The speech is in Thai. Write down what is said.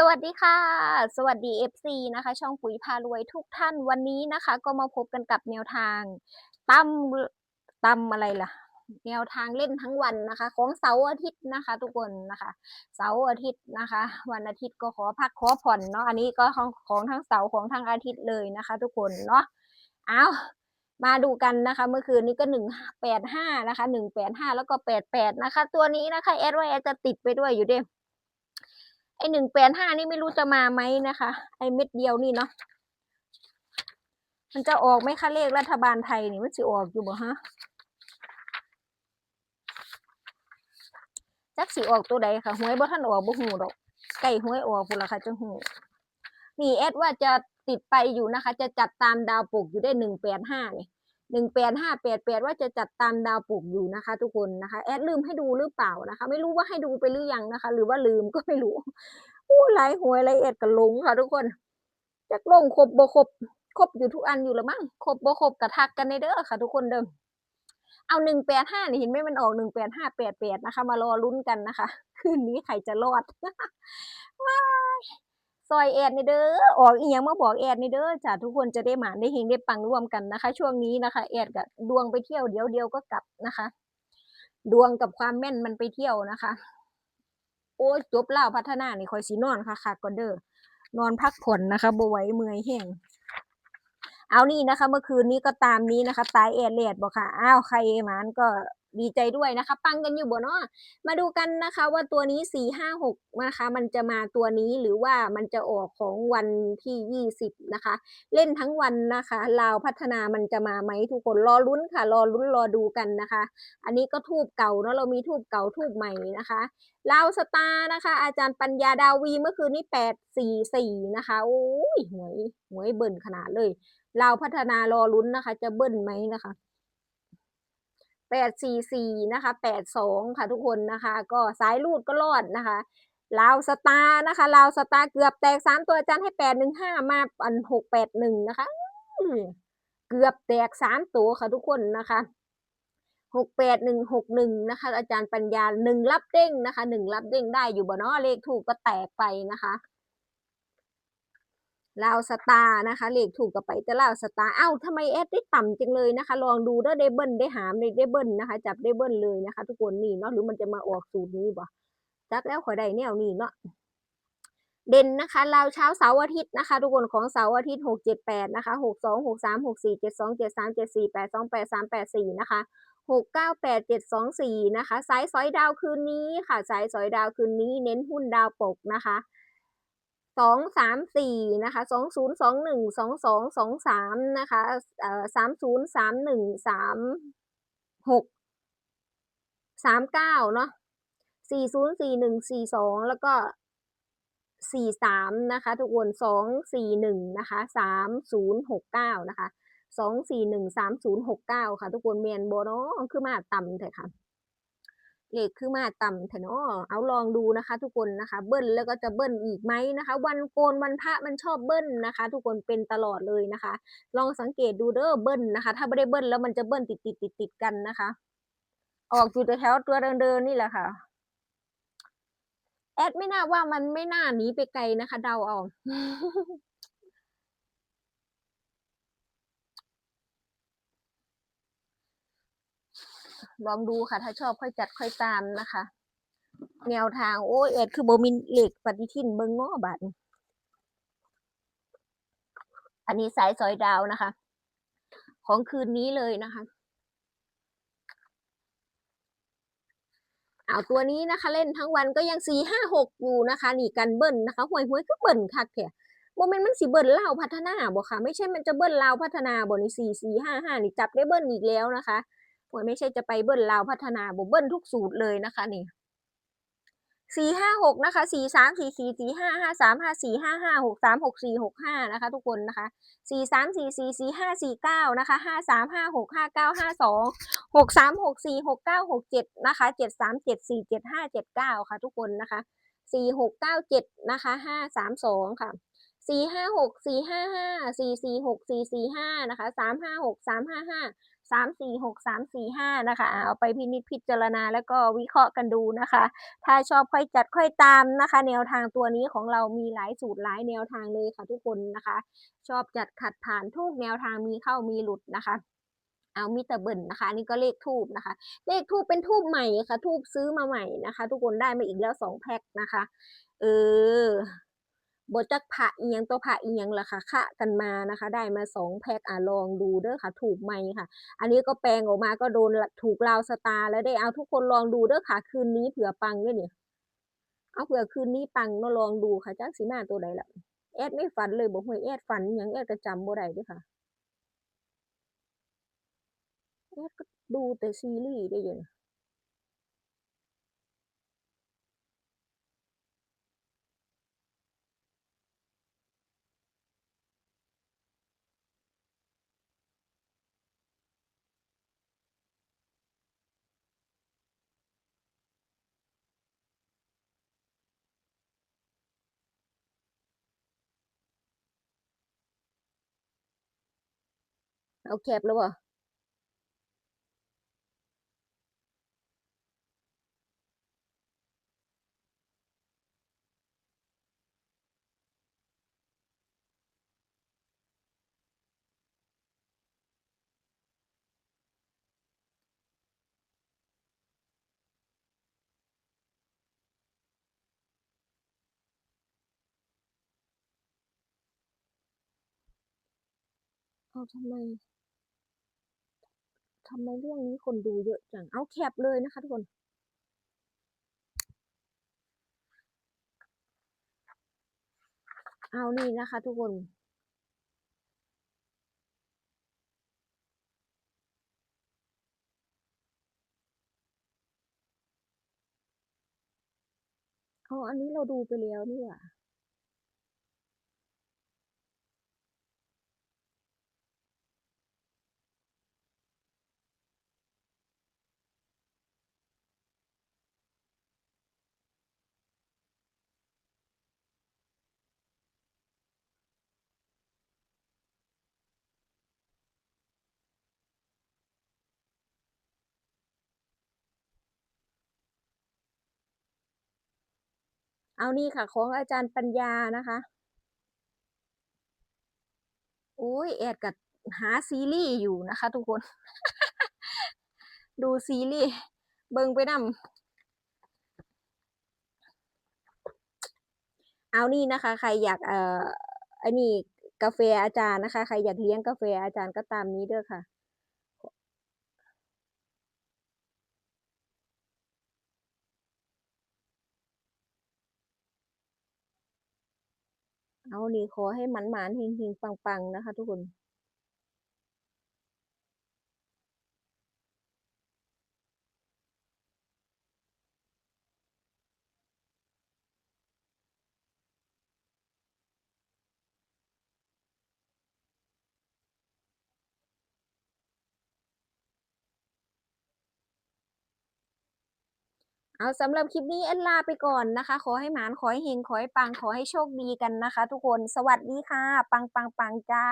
สวัสดีค่ะ สวัสดี FC นะคะ ช่องปุ๋ยพารวยทุกท่านวันนี้นะคะ ก็มาพบกันกับแนวทางตั้มตั้มอะไรล่ะ แนวทางเล่นทั้งวันนะคะ ของเสาร์อาทิตย์นะคะ ทุกคนนะคะเสาร์อาทิตย์นะคะ วันอาทิตย์ก็ขอพักขอผ่อนเนาะอันนี้ก็ของของทั้งเสาร์ของทั้งอาทิตย์เลยนะคะ ทุกคนเนาะเอามาดูกันนะคะ เมื่อคืนนี้ก็หนึ่งแปดห้านะคะหนึ่งแปดห้าแล้วก็แปดแปดนะคะ ตัวนี้นะคะแอดว่าแอดจะติดไปด้วยอยู่เด้ ไอหนึ่งแปดห้านี่ไม่รู้จะมาไหมนะคะ ไอเม็ดเดียวนี่เนาะมันจะออกไหมคะเลขรัฐบาลไทยนี่มันจะออกอยู่บ่ฮะจักสีออกตัวใดค่ะหวยบ่ท่านออกบ่หูดอกไก่หวยออกพุ่นละค่ะจังหูนี่แอดว่าจะติดไปอยู่นะคะ จะจัดตามดาวปลุกอยู่ได้หนึ่งแปดห้านี่ หนึ่งแปดห้าแปดแปดว่าจะจัดตามดาวปลุกอยู่นะคะ ทุกคนนะคะ แอดลืมให้ดูหรือเปล่านะคะ ไม่รู้ว่าให้ดูไปหรือยังนะคะ หรือว่าลืมก็ไม่รู้อู้หลายหวยหลายแอดก็หลงค่ะ ทุกคนจักลงครบบ่ครบครบอยู่ทุกอันอยู่แล้วมั้งครบบ่ครบกระทักกันในเด้อค่ะ ทุกคนเดิมเอาหนึ่งแปดห้านี่เห็นไหมมันออกหนึ่งแปดห้าแปดแปดนะคะ มารอลุ้นกันนะคะ คืนนี้ใครจะรอดว้าย ซอยแอดนี่เด้อออกอีหยังมาบอกแอดนี่เด้อจ้ะทุกคนจะได้หมานได้เฮงได้ปังร่วมกันนะคะ ช่วงนี้นะคะแอดกับดวงไปเที่ยวเดี๋ยวเดียวก็กลับนะคะ ดวงกับความแม่นมันไปเที่ยวนะคะ โอ้ยจบเล่าวพัฒนานี่คอยสีนอนค่ะค่ะก่อนเด้อนอนพักผ่อนนะคะบไหวเมื่อยแห้งเอานี่นะคะ เมื่อคืนนี้ก็ตามนี้นะคะ ตายแอดเลดบอกค่ะอ้าวใครหมานก็ ดีใจด้วยนะคะ ปังกันอยู่บ่เนาะมาดูกันนะคะว่าตัวนี้สี่ห้าหกนะคะ มันจะมาตัวนี้หรือว่ามันจะออกของวันที่ยี่สิบนะคะ เล่นทั้งวันนะคะลาวพัฒนามันจะมาไหมทุกคนรอลุ้นค่ะ รอลุ้นรอดูกันนะคะ อันนี้ก็ทูบเก่าเนาะเรามีทูบเก่าทูบใหม่นะคะลาวสตาร์นะคะ อาจารย์ปัญญาดาวีเมื่อคืนนี้แปดสี่สี่นะคะโอ้ยหวยหวยเบิ่นขนาดเลยเราวพัฒนารอลุ้นนะคะ จะเบิ้ลไหมนะคะ แปดสี่สี่นะคะแปดสองค่ะทุกคนนะคะ ก็สายลูดก็รอดนะคะลาวสตาร์นะคะลาวสตาร์เกือบแตกสามตัวอาจารย์ให้แปดหนึ่งห้ามาอันหกแปดหนึ่งนะคะเกือบแตกสามตัวค่ะทุกคนนะคะหกแปดหนึ่งหกหนึ่งนะคะ อาจารย์ปัญญาหนึ่งรับเด้งนะคะหนึ่งรับเด้งได้อยู่บ่เนาะเลขถูกก็แตกไปนะคะ ลาวสตาร์นะคะเลขถูกกับไปแต่ลาวสตาร์เอ้าทำไมแอดได้ต่ำจังเลยนะคะ ลองดูเด้อได้เบิ้ลได้หามได้ได้เบิ้ลนะคะ จับได้เบิ้ลเลยนะคะ ทุกคนนี่เนาะหรือมันจะมาออกสูตรนี้บ่จักแล้วขอได้แนวนี้เนาะเด่นนะคะลาวเช้าเสาร์อาทิตย์นะคะ ทุกคนของเสาร์อาทิตย์หกเจ็ดแปดนะคะหกสองหกสามหกสี่เจ็ดสองเจ็ดสามเจ็ดสี่แปดสองแปดสามแปดสี่นะคะหกเก้าแปดเจ็ดสองสี่นะคะสายสอยดาวคืนนี้ค่ะสายสอยดาวคืนนี้เน้นหุ้นดาวปกนะคะ สองสามสี่นะคะสองศูนย์สองหนึ่งสองสองสองสามนะคะสามศูนย์สามหนึ่งสามหกสามเก้าเนาะสี่ศูนย์สี่หนึ่งสี่สองแล้วก็สี่สามนะคะ ทุกคนสองสี่หนึ่งนะคะสามศูนย์หกเก้านะคะสองสี่หนึ่งสามศูนย์หกเก้าค่ะ ทุกคนเมียนโบเนาะคือมาต่ำเถอะค่ะ เลขคือมาต่ำเถอะเนาะเอาลองดูนะคะ ทุกคนนะคะ เบิ้ลแล้วก็จะเบิ้ลอีกไหมนะคะ วันโกนวันพระมันชอบเบิ้ลนะคะ ทุกคนเป็นตลอดเลยนะคะ ลองสังเกตดูเด้อเบิ้ลนะคะ ถ้าไม่ได้เบิ้ลแล้วมันจะเบิ้ลติดติดติดติดกันนะคะ ออกอยู่แถวตัวเดินๆนี่แหละค่ะแอดไม่น่าว่ามันไม่น่าหนีไปไกลนะคะ เดาเอา ลองดูค่ะ ถ้าชอบค่อยจัดค่อยตามนะคะ แนวทางโอ้ยเอ็ดคือโบมินเหล็กปฏิทินเบิงง้อบัตอันนี้สายสอยดาวนะคะ ของคืนนี้เลยนะคะเอาตัวนี้นะคะ เล่นทั้งวันก็ยังสี่ห้าหกอยู่นะคะนี่กันเบิ้ลนะคะหวยหวยก็เบิ้ลคักแค่โมเมนต์มันสีเบิ้ลเล่าพัฒนาบ่ค่ะ ไม่ใช่มันจะเบิ้ลลาพัฒนาบ่นี่สี่สี่ห้าห้านี่จับได้เบิ้ลอีกแล้วนะคะ หวยไม่ใช่จะไปเบิ้ลลาวพัฒนาบ่เบิ้ลทุกสูตรเลยนะคะนี่สี่ห้าหกนะคะสี่สามสี่สี่สี่ห้าห้าสามห้าสี่ห้าห้าหกสามหกสี่หกห้านะคะ ทุกคนนะคะสี่สามสี่สี่สี่ห้าสี่เก้านะคะห้าสามห้าหกห้าเก้าห้าสองหกสามหกสี่หกเก้าหกเจ็ดนะคะเจ็ดสามเจ็ดสี่เจ็ดห้าเจ็ดเก้าค่ะ ทุกคนนะคะสี่หกเก้าเจ็ดนะคะห้าสามสองค่ะ สี่ห้าหกสี่ห้าห้าสี่สี่หกสี่สี่ห้านะคะสามห้าหกสามห้าห้าสามสี่หกสามสี่ห้านะคะเอาไปพินิจพิจารณาแล้วก็วิเคราะห์กันดูนะคะ ถ้าชอบค่อยจัดค่อยตามนะคะ แนวทางตัวนี้ของเรามีหลายสูตรหลายแนวทางเลยค่ะทุกคนนะคะ ชอบจัดขัดผ่านทุกแนวทางมีเข้ามีหลุดนะคะเอามีแต่เบิ่นนะคะนนี่ก็เลขทูบนะคะ เลขทูบเป็นทูบใหม่ค่ะทูบซื้อมาใหม่นะคะ ทุกคนได้มาอีกแล้วสองแพ็คนะคะ เออ บจักพระอียงตัวพระอียงล่ะค่ะคะกันมานะคะ ได้มาสองแพ็คอะลองดูเด้อค่ะ ถูกไหมค่ะ อันนี้ก็แปลงออกมาก็โดนถูกราวสตาร์แล้วได้เอาทุกคนลองดูเด้อค่ะ คืนนี้เผื่อปังด้วยเนี่ยเอาเผื่อคืนนี้ปังเนาะลองดูค่ะจักสีมาตัวใดล่ะแอดไม่ฝันเลยบอกหวยแอดฝันหยังแอดก็จำบ่ได้ด้วยค่ะแอดก็ดูแต่ซีรีส์ได้ยัง เอาแคปแล้วบ่เอาทำไม ทำไมเรื่องนี้คนดูเยอะจัง เอาแคปเลยนะคะทุกคน เอานี่นะคะทุกคนเอาอันนี้เราดูไปแล้วนี่หว่า เอานี่ค่ะ ของอาจารย์ปัญญานะคะโอ้ยแอดกับหาซีรีส์อยู่นะคะ ทุกคน ดูซีรีส์เบิ่งไปนำเอานี่นะคะ ใครอยากเอ่ออันนี้กาแฟอาจารย์นะคะ ใครอยากเลี้ยงกาแฟอาจารย์ก็ตามนี้เด้อค่ะ เอานี่ขอให้หมันหมานเฮงๆปังๆนะคะ ทุกคน เอาสำหรับคลิปนี้แอนลาไปก่อนนะคะ ขอให้หมานขอให้เฮงขอให้ปังขอให้โชคดีกันนะคะ ทุกคนสวัสดีค่ะ ปังปังปังจ้า